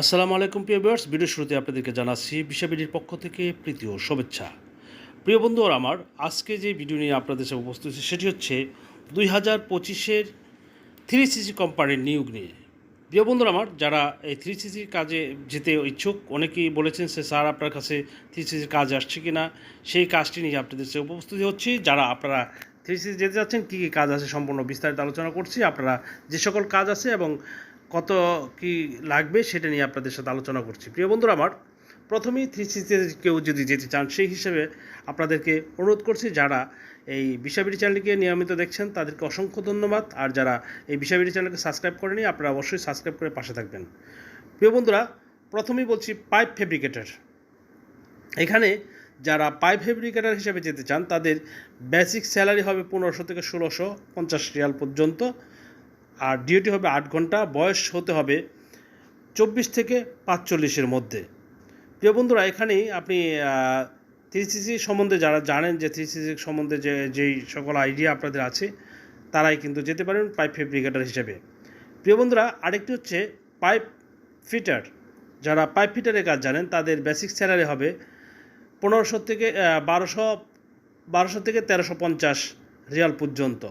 আসসালামু আলাইকুম, প্রিয় ভিউয়ার্স। ভিডিও শুরুতে আপনাদেরকে জানাচ্ছি বিশাবিডির পক্ষ থেকে প্রীতি ও শুভেচ্ছা। প্রিয় বন্ধুরা, আমার আজকে যে ভিডিও নিয়ে আপনাদের সাথে উপস্থিত সেটি হচ্ছে দুই হাজার পঁচিশের থ্রি সিসি কোম্পানির নিয়োগ নিয়ে। প্রিয় বন্ধুরা, আমার যারা এই থ্রি সিসির কাজে যেতে ইচ্ছুক, অনেকেই বলেছেন সে স্যার, আপনার কাছে থ্রি সিসির কাজ আসছে কি না সেই কাজটি নিয়ে আপনাদের সাথে উপস্থিত হচ্ছি। যারা আপনারা থ্রি সিসি যেতে যাচ্ছেন কী কী কাজ আছে সম্পূর্ণ বিস্তারিত আলোচনা করছি। আপনারা যে সকল কাজ আছে এবং কত কি লাগবে সেটা নিয়ে আপনাদের সাথে আলোচনা করছি। প্রিয় বন্ধুরা আমার, প্রথমেই থ্রি সিক্সটিতে কেউ যদি যেতে চান, সেই হিসেবে আপনাদেরকে অনুরোধ করছি, যারা এই বিশাবিড়ি চ্যানেলকে নিয়মিত দেখছেন, তাদেরকে অসংখ্য ধন্যবাদ। আর যারা এই বিশাবিড়ি চ্যানেলকে সাবস্ক্রাইব করেনি আপনারা অবশ্যই সাবস্ক্রাইব করে পাশে থাকবেন। প্রিয় বন্ধুরা, প্রথমেই বলছি পাইপ ফেব্রিকেটার। এখানে যারা পাইপ ফেব্রিকেটার হিসেবে যেতে চান, তাদের বেসিক স্যালারি হবে পনেরোশো থেকে ষোলোশো পঞ্চাশ রিয়াল পর্যন্ত। আর ডিউটি হবে আট ঘণ্টা, বয়স হতে হবে চব্বিশ থেকে পাঁচচল্লিশের মধ্যে। প্রিয় বন্ধুরা, এখানেই আপনি থ্রি সিসি সম্বন্ধে যারা জানেন যে থ্রি সিসি সম্বন্ধে যে, যেই সকল আইডিয়া আপনাদের আছে, তারাই কিন্তু যেতে পারেন পাইপ ফেব্রিকেটার হিসেবে। প্রিয় বন্ধুরা, আরেকটি হচ্ছে পাইপ ফিটার। যারা পাইপ ফিটারের কাজ জানেন, তাদের বেসিক স্যালারি হবে পনেরোশো থেকে বারোশো বারোশো থেকে তেরোশো পঞ্চাশ রিয়াল পর্যন্ত।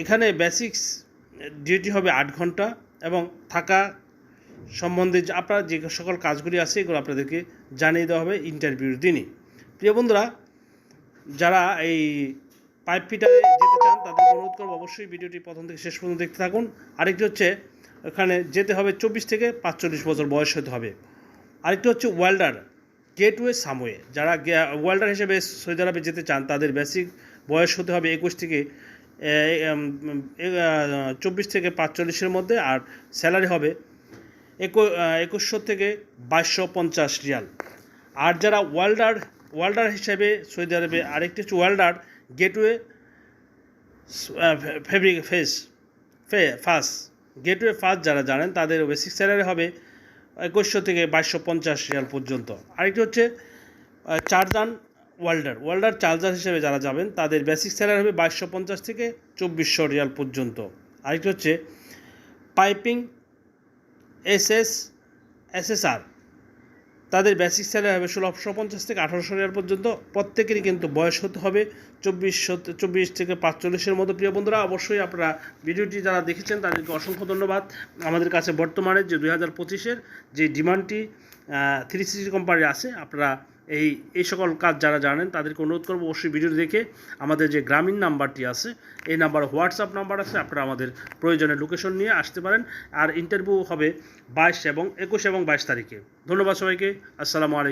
এখানে বেসিক্স ডিউটি হবে আট ঘণ্টা এবং থাকা সম্বন্ধে আপনার যে সকল কাজগুলি আছে এগুলো আপনাদেরকে জানিয়ে দেওয়া হবে ইন্টারভিউর দিনই প্রিয় বন্ধুরা, যারা এই পাইপ ফিটারে যেতে চান, তাদের অনুরোধ করব অবশ্যই ভিডিওটি প্রথম থেকে শেষ পর্যন্ত দেখতে থাকুন। আরেকটি হচ্ছে, এখানে যেতে হবে চব্বিশ থেকে পাঁচচল্লিশ বছর বয়স হতে হবে। আরেকটি হচ্ছে ওয়েল্ডার গেটওয়ে সামওয়ে যারা ওয়েল্ডার হিসেবে সৌদি আরবে যেতে চান, তাদের বেসিক বয়স হতে হবে একুশ থেকে চব্বিশ থেকে পাঁচচল্লিশের মধ্যে আর স্যালারি হবে একু একুশশো থেকে বাইশশো পঞ্চাশ রিয়াল। আর যারা ওয়ার্ল্ডার ওয়ার্ল্ডার হিসেবে সৌদি আরবে আরেকটি হচ্ছে ওয়ার্ল্ডার গেটওয়ে ফেব্রিক, ফেস, ফে, ফাস, গেটওয়ে, ফাস যারা জানেন তাদের বেসিক স্যালারি হবে একুশশো থেকে বাইশশো পঞ্চাশ রিয়াল পর্যন্ত। আরেকটি হচ্ছে চারদান ওয়ার্ল্ডার ওয়ার্ল্ডার চার্জার হিসেবে যারা যাবেন, তাদের বেসিক স্যালারি হবে বাইশশো পঞ্চাশ থেকে চব্বিশশো রিয়াল পর্যন্ত। আরেকটি হচ্ছে পাইপিং এসএস এসএসআর তাদের বেসিক স্যালারি হবে ষোলোশো পঞ্চাশ থেকে আঠারোশো রিয়াল পর্যন্ত। প্রত্যেকেরই কিন্তু বয়স হতে হবে চব্বিশশো, চব্বিশ থেকে পাঁচচল্লিশের মতো। প্রিয় বন্ধুরা, অবশ্যই আপনারা ভিডিওটি যারা দেখেছেন, তাদেরকে অসংখ্য ধন্যবাদ। আমাদের কাছে বর্তমানে যে দুই হাজার পঁচিশের যে ডিমান্ডটি থ্রি সিসি কোম্পানির আছে, আপনারা এই এই সকল কাজ যারা জানেন, তাদেরকে অনুরোধ করব অবশ্যই ভিডিও দেখে আমাদের যে গ্রামীণ নাম্বারটি আছে, এই নাম্বার হোয়াটসঅ্যাপ নাম্বার আছে, আপনারা আমাদের প্রয়োজনে লোকেশন নিয়ে আসতে পারেন। আর ইন্টারভিউ হবে বাইশ এবং একুশ এবং বাইশ তারিখে। ধন্যবাদ সবাইকে, আসসালামু আলাইকুম।